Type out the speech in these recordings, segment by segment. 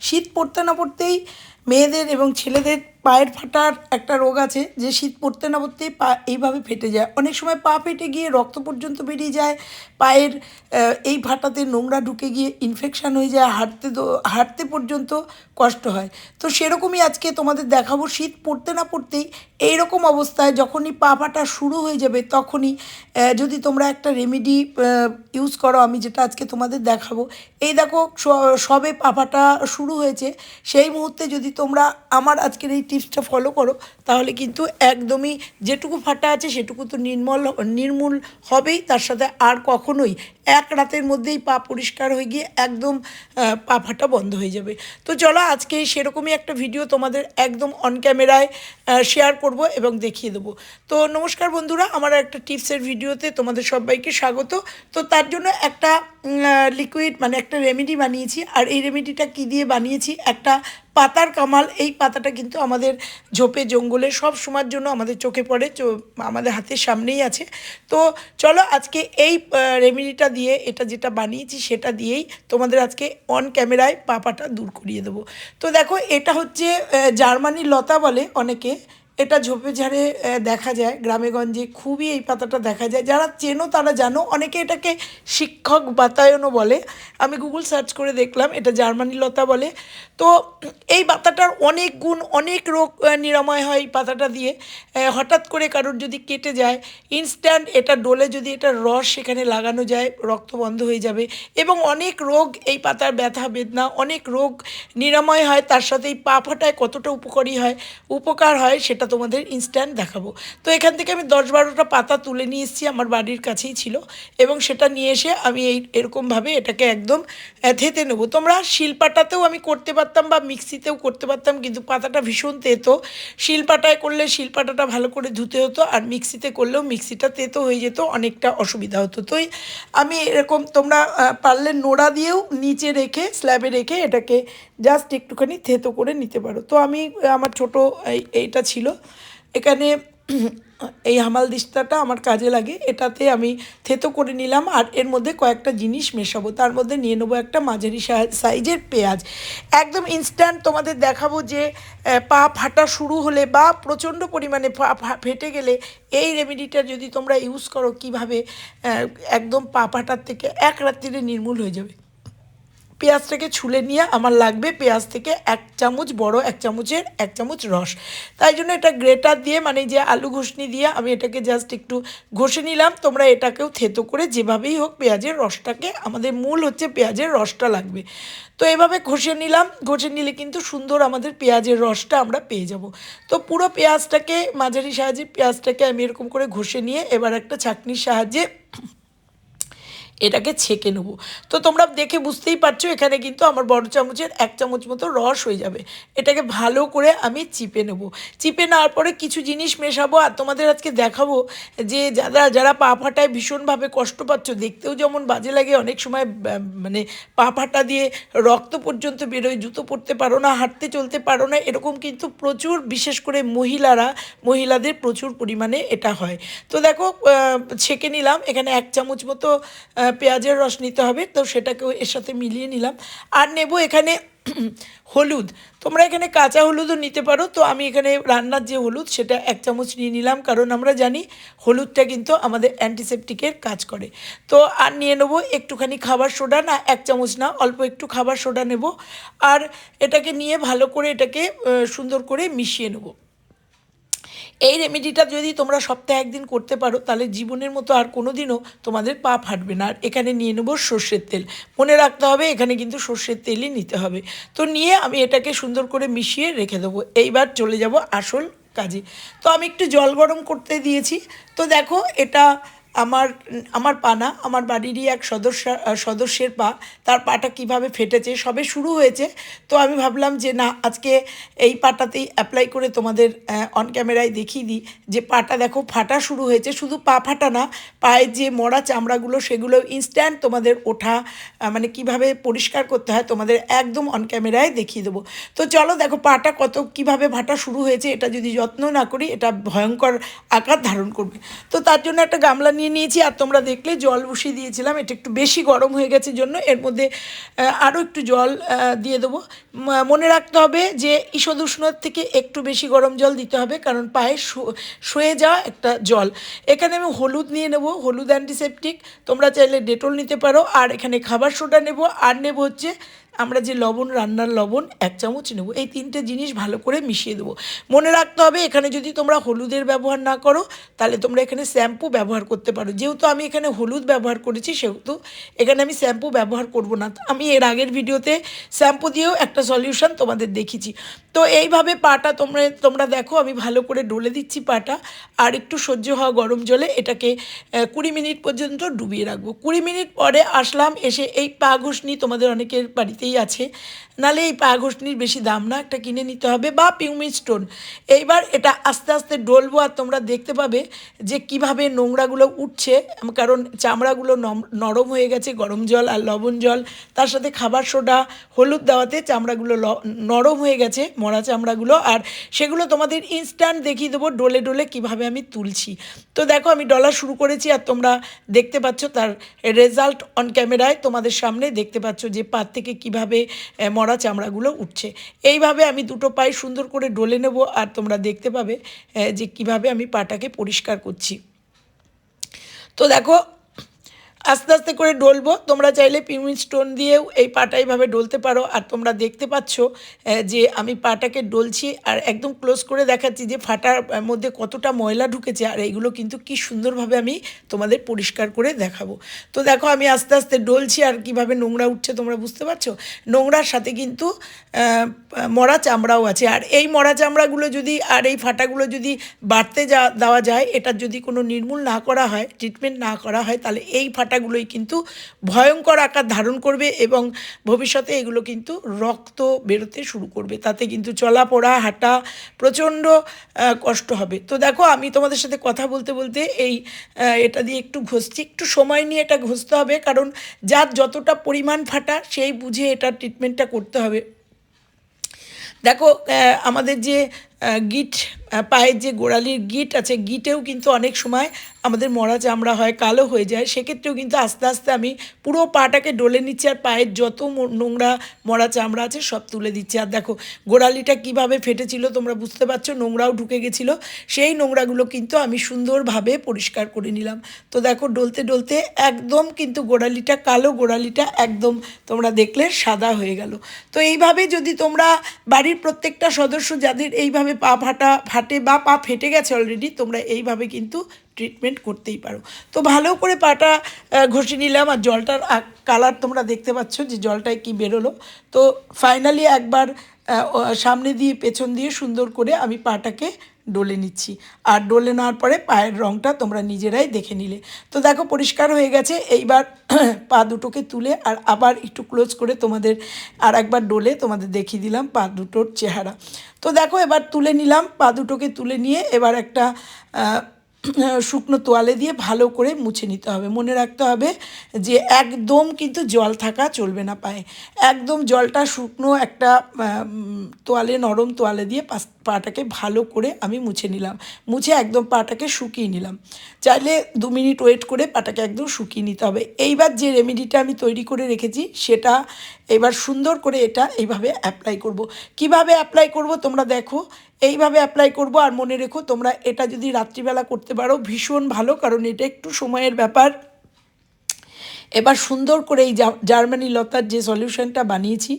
শীত পড়তে না পড়তেই মেয়েদের এবং ছেলেদের পায়ের ফাটার একটা রোগ আছে যে শীত পড়তে না পড়তেই পা এইভাবে ফেটে যায়। অনেক সময় পা ফেটে গিয়ে রক্ত পর্যন্ত বেরিয়ে যায়, পায়ের এই ফাটাতে নোংরা ঢুকে গিয়ে ইনফেকশান হয়ে যায়, হাঁটতে হাঁটতে পর্যন্ত কষ্ট হয়। তো সেরকমই আজকে তোমাদের দেখাবো শীত পড়তে না পড়তেই এইরকম অবস্থায় যখনই পা ফাটা শুরু হয়ে যাবে তখনই যদি তোমরা একটা রেমেডি ইউজ করো, আমি যেটা আজকে তোমাদের দেখাবো। এই দেখো সবে পা ফাটা শুরু হয়েছে, সেই মুহূর্তে যদি তোমরা আমার আজকের এই টিপসটা ফলো করো। তাহলে কিন্তু একদমই যেটুকু ফাটা আছে সেটুকু তো নির্মল নির্মূল হবেই। তার সাথে আর কখনোই এক রাতের মধ্যেই পা পরিষ্কার হয়ে গিয়ে একদম পা ফাটা বন্ধ হয়ে যাবে। তো চলো আজকে সেরকমই একটা ভিডিও তোমাদের একদম অন ক্যামেরায় শেয়ার করব এবং দেখিয়ে দেবো। তো নমস্কার বন্ধুরা, আমার একটা টিপসের ভিডিওতে তোমাদের সবাইকে স্বাগত। তো তার জন্য একটা লিকুইড মানে একটা রেমেডি বানিয়েছি। আর এই রেমেডিটা কী দিয়ে বানিয়েছি? একটা পাতার কামাল। এই পাতাটা কিন্তু আমাদের ঝোপে জঙ্গলে সব সময়ের জন্য আমাদের চোখে পড়ে আমাদের হাতের সামনেই আছে। তো চলো আজকে এই রেমিডিটা দিয়ে এটা যেটা বানিয়েছি সেটা দিয়েই তোমাদের আজকে অন ক্যামেরায় পাপাটা দূর করিয়ে দেবো। তো দেখো এটা হচ্ছে জার্মানির জার্মানি লতা বলে অনেকে। এটা ঝোপে ঝাড়ে দেখা যায় গ্রামেগঞ্জে খুবই এই পাতাটা দেখা যায়। যারা চেনো তারা জানো, অনেকে এটাকে শিক্ষক বাতায়নও বলে। আমি গুগল সার্চ করে দেখলাম, এটা জার্মানি লতা বলে। তো এই পাতাটার অনেক গুণ, অনেক রোগ নিরাময় হয় এই পাতাটা দিয়ে। হঠাৎ করে কারোর যদি কেটে যায় ইনস্ট্যান্ট এটা ডোলে যদি এটা রস সেখানে লাগানো যায়, রক্ত বন্ধ হয়ে যাবে এবং অনেক রোগ এই পাতার ব্যথা, বেদনা, অনেক রোগ নিরাময় হয়। তার সাথে এই পা ফাটায় কতটা উপকারী হয়, উপকার হয় সেটা তোমাদের ইনস্ট্যান্ট দেখাবো। তো এখান থেকে আমি দশ বারোটা পাতা তুলে নিয়ে এসেছি, আমার বাড়ির কাছেই ছিল। এবং সেটা নিয়ে এসে আমি এই এরকমভাবে এটাকে একদম থেতে নেব। তোমরা শিলপাটাতেও আমি করতে পারতাম বা মিক্সিতেও করতে পারতাম, কিন্তু পাতাটা ভীষণ তেতো। শিলপাটায় করলে শিলপাটাটা ভালো করে ধুতে হতো, আর মিক্সিতে করলেও মিক্সিটা তেতো হয়ে যেত, অনেকটা অসুবিধা হতো। তো আমি এরকম তোমরা পারলে নোড়া দিয়েও নিচে রেখে, স্ল্যাবে রেখে এটাকে জাস্ট একটুখানি থেতো করে নিতে পারো। তো আমি, আমার ছোট, এই- এইটা ছিল। এখানে এই হামাল দিস্তাটা আমার কাজে লাগে। এটাতে আমি থেতো করে নিলাম আর এর মধ্যে কয়েকটা জিনিস মেশাবো। তার মধ্যে নিয়ে নেব একটা মাঝারি সাইজের পেঁয়াজ। একদম ইনস্ট্যান্ট তোমাদের দেখাবো যে পা ফাটা শুরু হলে বা প্রচণ্ড পরিমাণে ফেটে গেলে এই রেমেডিটা যদি তোমরা ইউজ করো, কীভাবে একদম পা ফাটার থেকে এক রাত্রিরে নির্মূল হয়ে যাবে। পেঁয়াজটাকে ছুলে নিয়ে আমার লাগবে পেঁয়াজ থেকে এক চামচ বড়, এক চামচের, এক চামচ রস। তাই জন্য এটা গ্রেটার দিয়ে মানে যে আলু ঘষনি দিয়ে আমি এটাকে জাস্ট একটু ঘষে নিলাম। তোমরা এটাকেও থেতো করে যেভাবেই হোক পেঁয়াজের রসটাকে, আমাদের মূল হচ্ছে পেঁয়াজের রসটা লাগবে। তো এভাবে ঘষে নিলাম। ঘষে নিলে কিন্তু সুন্দর আমাদের পেঁয়াজের রসটা আমরা পেয়ে যাব। তো পুরো পেঁয়াজটাকে, মাঝারি সাহায্যে পেঁয়াজটাকে আমি এরকম করে ঘষে নিয়ে এবার একটা চাটনির সাহায্যে এটাকে ছেঁকে নেব। তো তোমরা দেখে বুঝতেই পারছ, এখানে কিন্তু আমার বড় চামচের এক চামচ মতো রস হয়ে যাবে। এটাকে ভালো করে আমি চিপে নেব। চিপে নেওয়ার পরে কিছু জিনিস মেশাবো, আর তোমাদের আজকে দেখাবো যে যারা যারা পা ফাটায় ভীষণভাবে কষ্ট পাচ্ছ, দেখতেও যেমন বাজে লাগে, অনেক সময় মানে পা ফাটা দিয়ে রক্ত পর্যন্ত বেরোয়, জুতো পরতে পারো না, হাঁটতে চলতে পারো না, এরকম কিন্তু প্রচুর, বিশেষ করে মহিলারা, মহিলাদের প্রচুর পরিমাণে এটা হয়। তো দেখো ছেঁকে নিলাম, এখানে এক চামচ মতো পেঁয়াজের রস নিতে হবে, তো সেটাকেও এর সাথে মিলিয়ে নিলাম। আর নেব এখানে হলুদ। তোমরা এখানে কাঁচা হলুদও নিতে পারো, তো আমি এখানে রান্নার যে হলুদ, সেটা এক চামচ নিয়ে নিলাম, কারণ আমরা জানি হলুদটা কিন্তু আমাদের অ্যান্টিসেপটিকের কাজ করে। তো আর নিয়ে নেব একটুখানি খাবার সোডা, না, এক চামচ না, অল্প একটু খাবার সোডা নেব। আর এটাকে নিয়ে ভালো করে এটাকে সুন্দর করে মিশিয়ে নেব। এই রেমেডিটা যদি তোমরা সপ্তাহে একদিন করতে পারো, তাহলে জীবনের মতো আর কোনো দিনও তোমাদের পা ফাটবে না। আর এখানে নিয়ে নেব সর্ষের তেল। মনে রাখতে হবে, এখানে কিন্তু সর্ষের তেলই নিতে হবে। তো নিয়ে আমি এটাকে সুন্দর করে মিশিয়ে রেখে দেবো। এইবার চলে যাব আসল কাজে। তো আমি একটু জল গরম করতে দিয়েছি। তো দেখো, এটা আমার আমার পা না, আমার বাড়িরই এক সদস্য, সদস্যের পা, তার পাটা কীভাবে ফেটেছে, সবে শুরু হয়েছে। তো আমি ভাবলাম যে না, আজকে এই পাটাতেই অ্যাপ্লাই করে তোমাদের অন ক্যামেরায় দেখিয়ে দিই যে পাটা দেখো, ফাটা শুরু হয়েছে। শুধু পা ফাটা না, পায়ের যে মরা চামড়াগুলো, সেগুলো ইনস্ট্যান্ট তোমাদের ওঠা মানে কীভাবে পরিষ্কার করতে হয়, তোমাদের একদম অন ক্যামেরায় দেখিয়ে দেবো। তো চলো দেখো পাটা কত, কীভাবে ফাটা শুরু হয়েছে, এটা যদি যত্ন না করি, এটা ভয়ঙ্কর আকার ধারণ করবে। তো তার জন্য একটা গামলা নিয়ে নিয়ে নিয়েছি, আর তোমরা দেখলে জল বসিয়ে দিয়েছিলাম। এটা একটু বেশি গরম হয়ে গেছে জন্য। এর মধ্যে আরও একটু জল দিয়ে দেবো। মনে রাখতে হবে যে ঈষদ উষ্ণর থেকে একটু বেশি গরম জল দিতে হবে, কারণ পায়ে শুয়ে যাওয়া একটা জল। এখানে আমি হলুদ নিয়ে নেব, হলুদ অ্যান্টিসেপটিক তোমরা চাইলে ডেটল নিতে পারো, আর এখানে খাবার সোডা নেব। আর নেব হচ্ছে আমরা যে লবণ, রান্নার লবণ এক চামচ নেব। এই তিনটে জিনিস ভালো করে মিশিয়ে দেবো। মনে রাখতে হবে, এখানে যদি তোমরা হলুদের ব্যবহার না করো, তাহলে তোমরা এখানে শ্যাম্পু ব্যবহার করতে পারো। যেহেতু আমি এখানে হলুদ ব্যবহার করেছি, সেহেতু এখানে আমি শ্যাম্পু ব্যবহার করব না। আমি এর আগের ভিডিওতে শ্যাম্পু দিয়েও একটা সলিউশন তোমাদের দেখিয়েছি। তো এইভাবে পাটা তোমরা তোমরা দেখো, আমি ভালো করে ডলে দিচ্ছি পাটা। আর একটু সহ্য হওয়া গরম জলে এটাকে কুড়ি মিনিট পর্যন্ত ডুবিয়ে রাখব। কুড়ি মিনিট পরে আসলাম, এসে এই পা ঘষনি তোমাদের অনেকের বাড়িতেই আছে। নালে এই পা ঘষনির বেশি দাম না, একটা কিনে নিতে হবে বা পিউমি স্টোন। এইবার এটা আস্তে আস্তে ডলবো আর তোমরা দেখতে পাবে যে কীভাবে নোংরাগুলো উঠছে, কারণ চামড়াগুলো নরম হয়ে গেছে, গরম জল আর লবণ জল। তার সাথে খাবার সোডা, হলুদ দেওয়াতে চামড়াগুলো নরম হয়ে গেছে, মরা চামড়াগুলো। আর সেগুলো তোমাদের ইনস্ট্যান্ট দেখিয়ে দেবো, ডলে ডলে কীভাবে আমি তুলছি। তো দেখো আমি ডলা শুরু করেছি আর তোমরা দেখতে পাচ্ছ তার রেজাল্ট অন ক্যামেরায় তোমাদের সামনে দেখতে পাচ্ছ যে পাত থেকে কীভাবে আহ, মরা চামড়াগুলো উঠছে। এইভাবে আমি দুটো পায়ে সুন্দর করে ডলে নেব আর তোমরা দেখতে পাবে যে কীভাবে আমি পাটাকে পরিষ্কার করছি। তো দেখো আস্তে আস্তে করে ডলবো। তোমরা চাইলে পিউমিন স্টোন দিয়েও এই পাটা এইভাবে ডলতে পারো। আর তোমরা দেখতে পাচ্ছ যে আমি পাটাকে ডলছি আর একদম ক্লোজ করে দেখাচ্ছি যে ফাটার মধ্যে কতটা ময়লা ঢুকেছে আর এইগুলো কিন্তু কি সুন্দরভাবে আমি তোমাদের পরিষ্কার করে দেখাবো। তো দেখো, আমি আস্তে আস্তে ডলছি আর কীভাবে নোংরা উঠছে তোমরা বুঝতে পারছ? নোংরার সাথে কিন্তু মরা চামড়াও আছে। আর এই মরা চামড়াগুলো যদি, আর এই ফাটাগুলো যদি বাড়তে যা, দেওয়া যায়, এটার যদি কোনো নির্মূল না করা হয় ট্রিটমেন্ট না করা হয়, তাহলে এই ফাটাগুলোই কিন্তু ভয়ঙ্কর আকার ধারণ করবে এবং ভবিষ্যতে এগুলো কিন্তু রক্ত বেরোতে শুরু করবে। তাতে কিন্তু চলাপড়া, হাঁটা প্রচণ্ড কষ্ট হবে। তো দেখো, আমি তোমাদের সাথে কথা বলতে বলতে এই এটা দিয়ে একটু ঘষছি। একটু সময় নিয়ে এটা ঘষতে হবে, কারণ যার যতটা পরিমাণ ফাটা, সেই বুঝে এটা ট্রিটমেন্টটা করতে হবে। দেখো আমাদের যে গিট পায়ের যে গোড়ালির গিট আছে, গিটেও কিন্তু অনেক সময় আমাদের মরা চামড়া হয়, কালো হয়ে যায়। সেক্ষেত্রেও কিন্তু আস্তে আস্তে আমি পুরো পাটাকে ডলে নিচ্ছি আর পায়ের যত নোংরা মরা চামড়া আছে সব তুলে দিচ্ছি। আর দেখো, গোড়ালিটা কীভাবে ফেটেছিল তোমরা বুঝতে পারছ? নোংরাও ঢুকে গেছিল। সেই নোংরাগুলো কিন্তু আমি সুন্দরভাবে পরিষ্কার করে নিলাম। তো দেখো, ডলতে ডলতে একদম কিন্তু গোড়ালিটা, কালো গোড়ালিটা একদম তোমরা দেখলে সাদা হয়ে গেল। তো এইভাবে যদি তোমরা বাড়ির প্রত্যেকটা সদস্য যাদের এইভাবে পা ফাটা, ফাটে বা পা ফেটে গেছে অলরেডি তোমরা এইভাবে কিন্তু ট্রিটমেন্ট করতেই পারো। তো ভালো করে পাটা ঘষে নিলাম আর জলটার কালার তোমরা দেখতে পাচ্ছ যে জলটায় কি বেরোলো। তো ফাইনালি একবার সামনে দিয়ে পেছন দিয়ে সুন্দর করে আমি পাটাকে ডলে নিচ্ছি। আর ডলে নেওয়ার পরে পায়ের রঙটা তোমরা নিজেরাই দেখে নিলে। তো দেখো, পরিষ্কার হয়ে গেছে। এইবার পা দুটোকে তুলে আর আবার একটু ক্লোজ করে তোমাদের আর একবার ডলে তোমাদের দেখিয়ে দিলাম পা দুটোর চেহারা। তো দেখো, এবার তুলে নিলাম। পা দুটোকে তুলে নিয়ে এবার একটা শুকনো তোয়ালে দিয়ে ভালো করে মুছে নিতে হবে। মনে রাখতে হবে যে একদম কিন্তু জল থাকা চলবে না পায়ে। একদম জলটা শুকনো একটা তোয়ালে, নরম তোয়ালে দিয়ে পাটাকে ভালো করে আমি মুছে নিলাম। মুছে একদম পাটাকে শুকিয়ে নিলাম। চাইলে দু মিনিট ওয়েট করে পাটাকে একদম শুকিয়ে নিতে হবে। এইবার যে রেমেডিটা আমি তৈরি করে রেখেছি, সেটা এবার সুন্দর করে এটা এইভাবে অ্যাপ্লাই করব। কীভাবে অ্যাপ্লাই করব তোমরা দেখো। এইভাবে অ্যাপ্লাই করব আর মনে রেখো তোমরা এটা যদি রাত্রিবেলা করতে পারো ভীষণ ভালো কারণ এটা একটু সময়ের ব্যাপার। এবার সুন্দর করে এই জার্মানি লতার যে সলিউশনটা বানিয়েছি,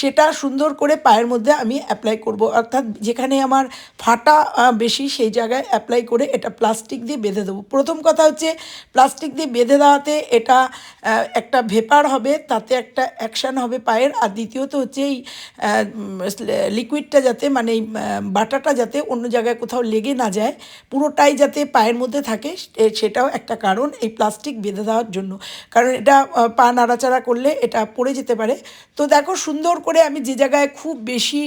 সেটা সুন্দর করে পায়ের মধ্যে আমি অ্যাপ্লাই করব। অর্থাৎ যেখানে আমার ফাটা বেশি, সেই জায়গায় অ্যাপ্লাই করে এটা প্লাস্টিক দিয়ে বেঁধে দেবো। প্রথম কথা হচ্ছে প্লাস্টিক দিয়ে বেঁধে দেওয়াতে এটা একটা ভেপার হবে, তাতে একটা অ্যাকশান হবে পায়ের। আর দ্বিতীয়ত হচ্ছে এই লিকুইডটা যাতে মানে বাটাটা যাতে অন্য জায়গায় কোথাও লেগে না যায়, পুরোটাই যাতে পায়ের মধ্যে থাকে সেটাও একটা কারণ এই প্লাস্টিক বেঁধে দেওয়ার জন্য। কারণ এটা পা নাড়াচাড়া করলে এটা পড়ে যেতে পারে। তো দেখো সুন্দর করে আমি যে জায়গায় খুব বেশি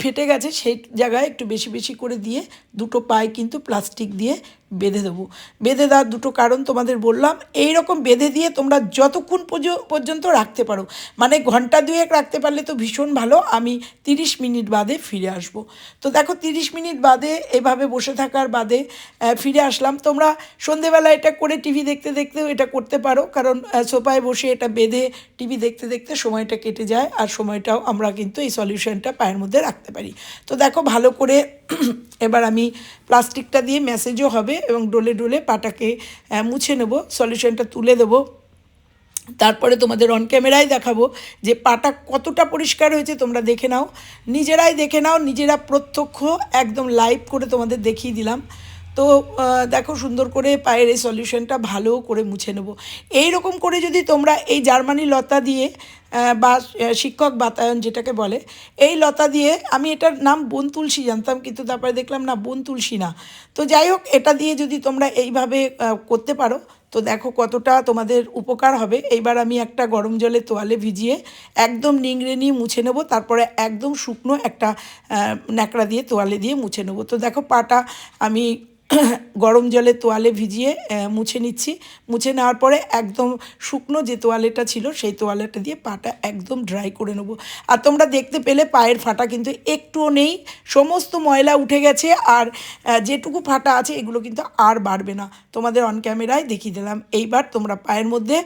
ফেটে গেছে সেই জায়গায় একটু বেশি বেশি করে দিয়ে দুটো পায়ে কিন্তু প্লাস্টিক দিয়ে বেঁধে দেবো। বেঁধে দেওয়ার দুটো কারণ তোমাদের বললাম। এই রকম বেঁধে দিয়ে তোমরা যতক্ষণ পর্য- পর্যন্ত রাখতে পারো। মানে ঘণ্টা দুয়েক রাখতে পারলে তো ভীষণ ভালো। আমি তিরিশ মিনিট বাদে ফিরে আসব। তো দেখো, তিরিশ মিনিট বাদে এভাবে বসে থাকার বাদে ফিরে আসলাম। তোমরা সন্ধেবেলা এটা করে টিভি দেখতে দেখতেও এটা করতে পারো। কারণ সোফায় বসে এটা বেঁধে টিভি দেখতে দেখতে সময়টা কেটে যায়। আর সময়টাও আমরা কিন্তু এই সলিউশনটা পায়ের মধ্যে রাখতে পারি। তো দেখো, ভালো করে এবার আমি প্লাস্টিকটা দিয়ে মেসেজও হবে এবং ডোলে ডোলে পাটাকে মুছে নেব, সলিউশনটা তুলে দেবো। তারপরে তোমাদের অন ক্যামেরায় দেখাবো যে পাটা কতটা পরিষ্কার হয়েছে, তোমরা দেখে নাও। নিজেরাই দেখে নাও, নিজেরা প্রত্যক্ষ একদম লাইভ করে তোমাদের দেখিয়ে দিলাম। তো দেখো সুন্দর করে পায়ের এই সলিউশনটা ভালো করে মুছে নেব। রকম করে যদি তোমরা এই জার্মানি লতা দিয়ে বা শিক্ষক বাতায়ন যেটাকে বলে, এই লতা দিয়ে, আমি এটার নাম বন তুলসী জানতাম, কিন্তু তারপরে দেখলাম না, বন তুলসী না। তো যাই হোক, এটা দিয়ে যদি তোমরা এইভাবে করতে পারো, তো দেখো কতটা তোমাদের উপকার হবে। এইবার আমি একটা গরম জলে তোয়ালে ভিজিয়ে একদম নিংড়ে নিয়ে মুছে নেব, তারপরে একদম শুকনো একটা ন্যাকড়া দিয়ে তোয়ালে দিয়ে মুছে নেব। তো দেখো পাটা আমি গরম জলে তোয়ালে ভিজিয়ে মুছে নিচ্ছি। মুছে নেওয়ার পরে একদম শুকনো যে তোয়ালেটা ছিল, সেই তোয়ালেটা দিয়ে পাটা একদম ড্রাই করে নেব। আর তোমরা দেখতে পেলে পায়ের ফাটা কিন্তু একটুও নেই, সমস্ত ময়লা উঠে গেছে আর যেটুকু ফাটা আছে এগুলো কিন্তু আর বাড়বে না। তোমাদের অন ক্যামেরায় দেখিয়ে দিলাম। এইবার তোমরা পায়ের মধ্যে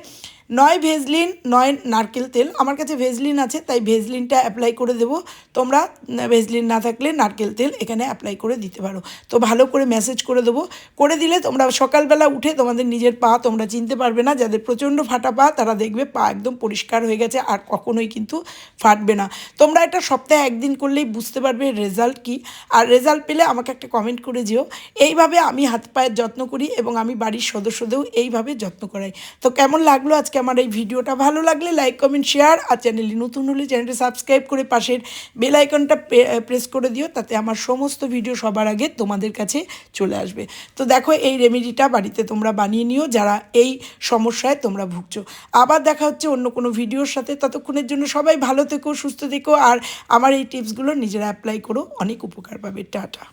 নয় ভেজলিন, নয় নারকেল তেল। আমার কাছে ভেজলিন আছে, তাই ভেজলিনটা অ্যাপ্লাই করে দেবো। তোমরা ভেজলিন না থাকলে নারকেল তেল এখানে অ্যাপ্লাই করে দিতে পারো। তো ভালো করে মেসেজ করে দেবো। করে দিলে তোমরা সকালবেলা উঠে তোমাদের নিজের পা তোমরা চিনতে পারবে না। যাদের প্রচণ্ড ফাটা পা, তারা দেখবে পা একদম পরিষ্কার হয়ে গেছে আর কখনোই কিন্তু ফাটবে না। তোমরা এটা সপ্তাহে একদিন করলেই বুঝতে পারবে রেজাল্ট কি। আর রেজাল্ট পেলে আমাকে একটা কমেন্ট করে যেও। এইভাবে আমি হাত পায়ের যত্ন করি এবং আমি বাড়ির সদস্যদেরও এইভাবে যত্ন করাই। তো কেমন লাগল আজকে আমার এই ভিডিওটা ভালো লাগলে লাইক, কমেন্ট, শেয়ার আর চ্যানেলে নতুন হলে চ্যানেলটা সাবস্ক্রাইব করে পাশের বেল আইকনটা প্রেস করে দিও তাতে আমার সমস্ত ভিডিও সবার আগে তোমাদের কাছে চলে আসবে। তো দেখো এই রেমেডিটা বাড়িতে তোমরা বানিয়ে নিও, যারা এই সমস্যায় তোমরা ভুগছো। আবার দেখা হচ্ছে অন্য কোনো ভিডিওর সাথে। ততক্ষণের জন্য সবাই ভালো থেকো, সুস্থ থেকো আর আমার এই টিপসগুলো নিজেরা অ্যাপ্লাই করো। অনেক উপকার পাবে। টাটা।